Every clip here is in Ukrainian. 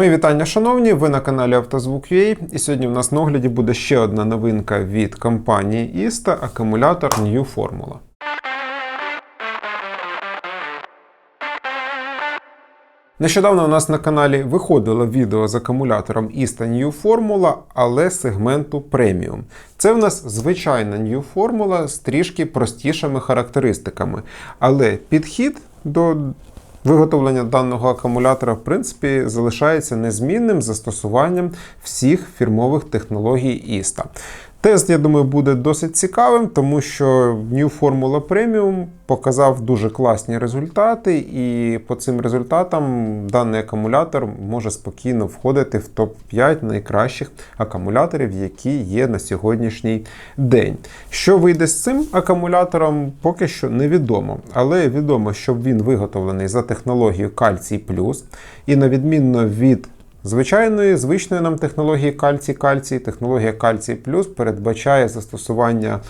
Мої вітання, шановні! Ви на каналі Автозвук.ua і сьогодні в нас на огляді буде ще одна новинка від компанії Іста акумулятор New Formula. Нещодавно у нас на каналі виходило відео з акумулятором Ista New Formula, але сегменту преміум. Це в нас звичайна New Formula з трішки простішими характеристиками. Але підхід до виготовлення даного акумулятора, в принципі, залишається незмінним застосуванням всіх фірмових технологій Ista. Тест, я думаю, буде досить цікавим, тому що New Formula Premium показав дуже класні результати, і по цим результатам даний акумулятор може спокійно входити в топ-5 найкращих акумуляторів, які є на сьогоднішній день. Що вийде з цим акумулятором, поки що невідомо. Але відомо, що він виготовлений за технологією Кальцій Плюс, і на відмінно від Звичайної звичної нам технології кальцій-кальцій, технологія кальцій плюс передбачає застосування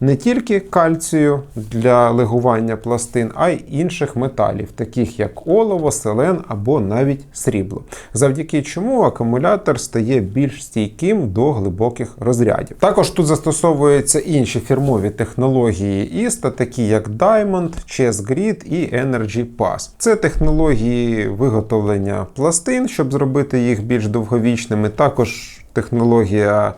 не тільки кальцію для легування пластин, а й інших металів, таких як олово, селен або навіть срібло. Завдяки чому акумулятор стає більш стійким до глибоких розрядів. Також тут застосовуються інші фірмові технології ISTA, такі як Diamond, Chess Grid і Energy Pass. Це технології виготовлення пластин, щоб зробити їх більш довговічними. Також технологія.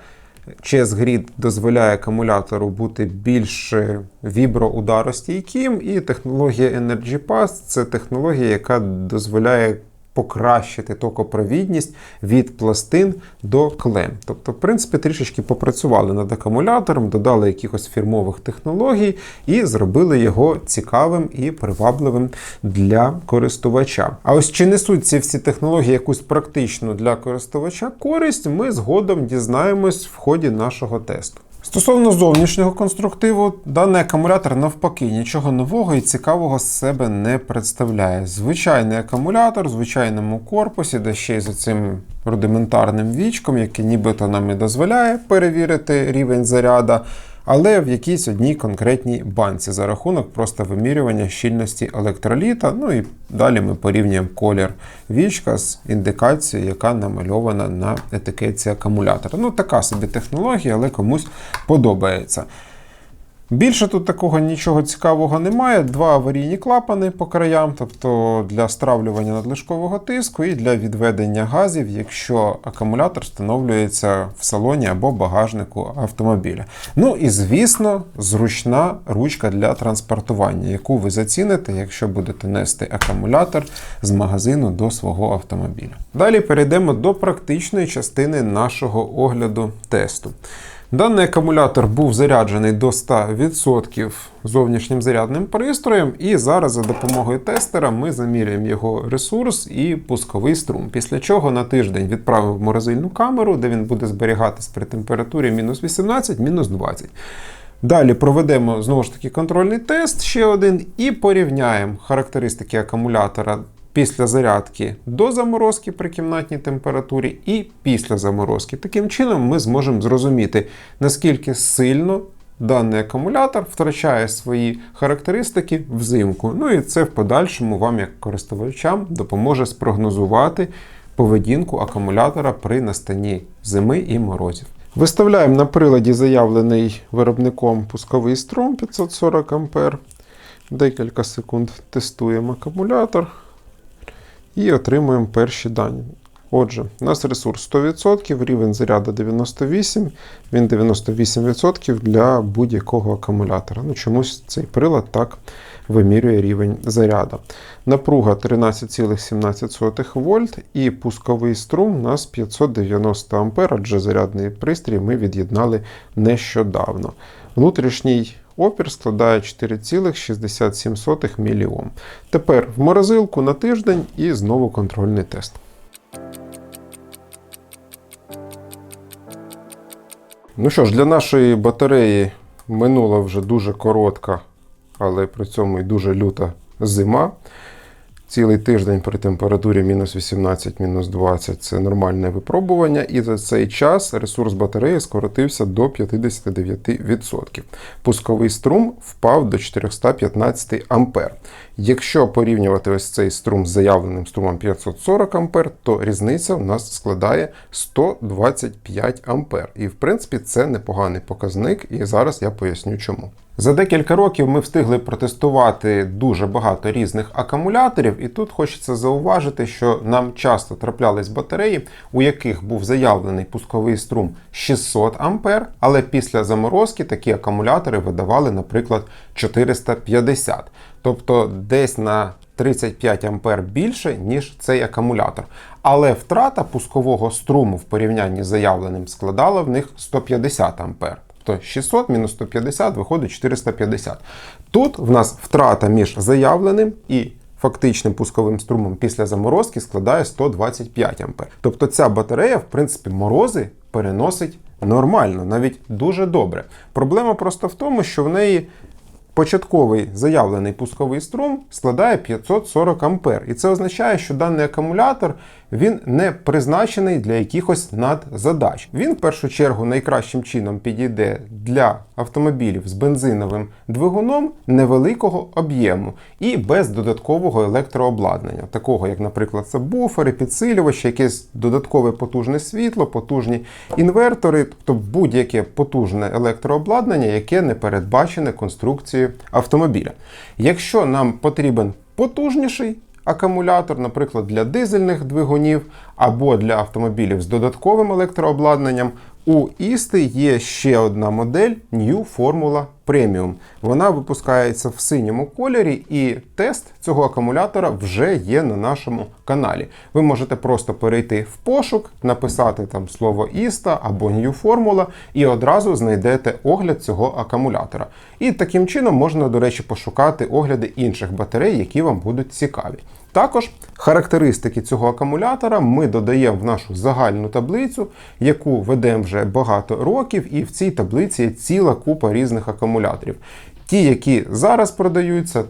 Chess Grid дозволяє акумулятору бути більш віброударостійким, і технологія Energy Pass це технологія, яка дозволяє покращити токопровідність від пластин до клем. Тобто, в принципі, трішечки попрацювали над акумулятором, додали якихось фірмових технологій і зробили його цікавим і привабливим для користувача. А ось чи несуть ці всі технології якусь практичну для користувача користь, ми згодом дізнаємось в ході нашого тесту. Стосовно зовнішнього конструктиву, даний акумулятор навпаки нічого нового і цікавого з себе не представляє. Звичайний акумулятор в звичайному корпусі, де ще й за цим рудиментарним вічком, який нібито нам і дозволяє перевірити рівень заряда, але в якійсь одній конкретній банці за рахунок просто вимірювання щільності електроліта. Ну і далі ми порівнюємо колір вічка з індикацією, яка намальована на етикетці акумулятора. Ну, така собі технологія, але комусь подобається. Більше тут такого нічого цікавого немає. Два аварійні клапани по краям, тобто для стравлювання надлишкового тиску і для відведення газів, якщо акумулятор встановлюється в салоні або багажнику автомобіля. Ну і звісно, зручна ручка для транспортування, яку ви заціните, якщо будете нести акумулятор з магазину до свого автомобіля. Далі перейдемо до практичної частини нашого огляду тесту. Даний акумулятор був заряджений до 100% зовнішнім зарядним пристроєм, і зараз за допомогою тестера ми заміряємо його ресурс і пусковий струм. Після чого на тиждень відправимо в морозильну камеру, де він буде зберігатись при температурі мінус 18, мінус 20. Далі проведемо знову ж таки контрольний тест ще один і порівняємо характеристики акумулятора після зарядки до заморозки при кімнатній температурі і після заморозки. Таким чином, ми зможемо зрозуміти, наскільки сильно даний акумулятор втрачає свої характеристики взимку. Ну і це в подальшому вам, як користувачам, допоможе спрогнозувати поведінку акумулятора при настанні зими і морозів. Виставляємо на приладі заявлений виробником пусковий струм 540 А. Декілька секунд тестуємо акумулятор і отримуємо перші дані. Отже, у нас ресурс 100%, рівень заряду 98, він 98% для будь-якого акумулятора. Ну, Чомусь цей прилад так вимірює рівень заряду. Напруга 13,17 вольт і пусковий струм у нас 590 А, адже зарядний пристрій ми від'єднали нещодавно. Внутрішній Опір складає 4,67 міліом. Тепер в морозилку на тиждень і знову контрольний тест. Ну що ж, для нашої батареї минула вже дуже коротка, але при цьому і дуже люта зима. Цілий тиждень при температурі мінус 18, мінус 20 це нормальне випробування, і за цей час ресурс батареї скоротився до 59%. Пусковий струм впав до 415 А. Якщо порівнювати ось цей струм з заявленим струмом 540 А, то різниця у нас складає 125 А. І в принципі це непоганий показник, і зараз я поясню чому. За декілька років ми встигли протестувати дуже багато різних акумуляторів, і тут хочеться зауважити, що нам часто траплялись батареї, у яких був заявлений пусковий струм 600 А, але після заморозки такі акумулятори видавали, наприклад, 450. Тобто десь на 35 А більше, ніж цей акумулятор. Але втрата пускового струму в порівнянні з заявленим складала в них 150 А. Тобто 600 мінус 150 виходить 450. Тут в нас втрата між заявленим і фактичним пусковим струмом після заморозки складає 125 А. Тобто ця батарея, в принципі, морози переносить нормально, навіть дуже добре. Проблема просто в тому, що в неї початковий заявлений пусковий струм складає 540 А. І це означає, що даний акумулятор він не призначений для якихось надзадач. Він в першу чергу найкращим чином підійде для автомобілів з бензиновим двигуном невеликого об'єму і без додаткового електрообладнання, такого як, наприклад, це буфери, підсилювачі, якесь додаткове потужне світло, потужні інвертори, тобто будь-яке потужне електрообладнання, яке не передбачене конструкцією автомобіля. Якщо нам потрібен потужніший акумулятор, наприклад, для дизельних двигунів або для автомобілів з додатковим електрообладнанням, у Істи є ще одна модель New Formula Premium. Вона випускається в синьому кольорі, і тест цього акумулятора вже є на нашому каналі. Ви можете просто перейти в пошук, написати там слово Іста або New Formula, і одразу знайдете огляд цього акумулятора. І таким чином можна, до речі, пошукати огляди інших батарей, які вам будуть цікаві. Також характеристики цього акумулятора ми додаємо в нашу загальну таблицю, яку ведемо вже багато років, і в цій таблиці є ціла купа різних акумуляторів. Ті, які зараз продаються,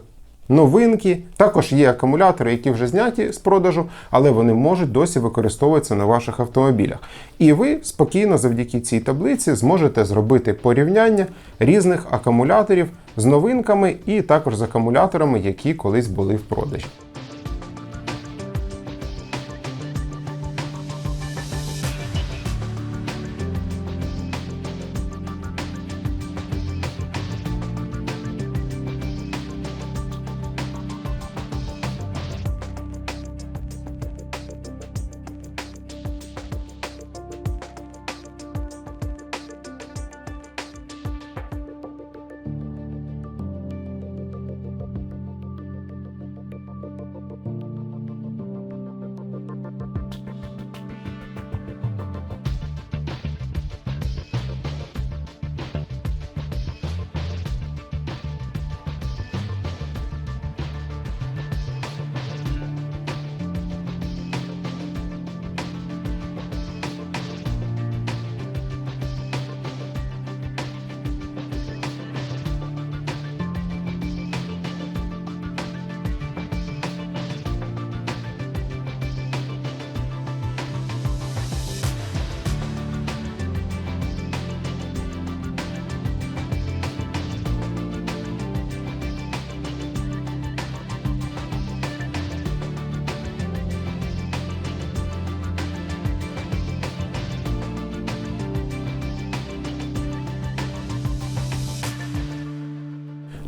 новинки, також є акумулятори, які вже зняті з продажу, але вони можуть досі використовуватися на ваших автомобілях. І ви спокійно завдяки цій таблиці зможете зробити порівняння різних акумуляторів з новинками і також з акумуляторами, які колись були в продажі.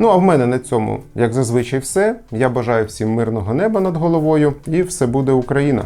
Ну а в мене на цьому, як зазвичай, все. Я бажаю всім мирного неба над головою, і все буде Україна!